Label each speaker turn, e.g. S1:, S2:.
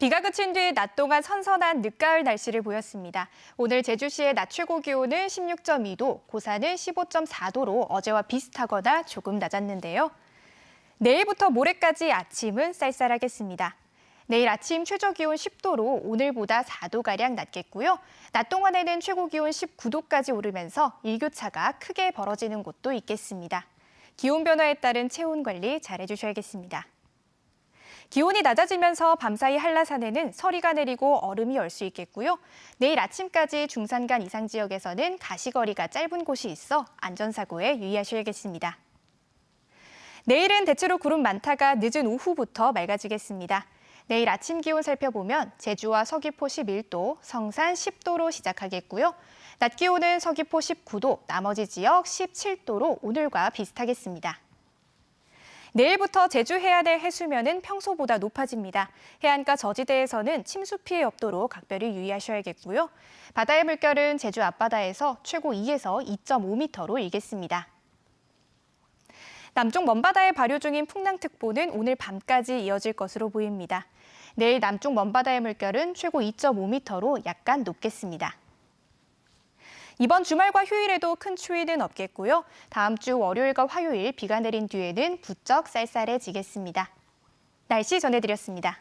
S1: 비가 그친 뒤 낮 동안 선선한 늦가을 날씨를 보였습니다. 오늘 제주시의 낮 최고 기온은 16.2도, 고산은 15.4도로 어제와 비슷하거나 조금 낮았는데요. 내일부터 모레까지 아침은 쌀쌀하겠습니다. 내일 아침 최저 기온 10도로 오늘보다 4도가량 낮겠고요. 낮 동안에는 최고 기온 19도까지 오르면서 일교차가 크게 벌어지는 곳도 있겠습니다. 기온 변화에 따른 체온 관리 잘 해주셔야겠습니다. 기온이 낮아지면서 밤사이 한라산에는 서리가 내리고 얼음이 얼수 있겠고요. 내일 아침까지 중산간 이상 지역에서는 가시거리가 짧은 곳이 있어 안전사고에 유의하셔야겠습니다. 내일은 대체로 구름 많다가 늦은 오후부터 맑아지겠습니다. 내일 아침 기온 살펴보면 제주와 서귀포 11도, 성산 10도로 시작하겠고요. 낮 기온은 서귀포 19도, 나머지 지역 17도로 오늘과 비슷하겠습니다. 내일부터 제주 해안의 해수면은 평소보다 높아집니다. 해안가 저지대에서는 침수 피해 없도록 각별히 유의하셔야겠고요. 바다의 물결은 제주 앞바다에서 최고 2에서 2.5m로 일겠습니다. 남쪽 먼바다에 발효 중인 풍랑특보는 오늘 밤까지 이어질 것으로 보입니다. 내일 남쪽 먼바다의 물결은 최고 2.5m로 약간 높겠습니다. 이번 주말과 휴일에도 큰 추위는 없겠고요. 다음 주 월요일과 화요일 비가 내린 뒤에는 부쩍 쌀쌀해지겠습니다. 날씨 전해드렸습니다.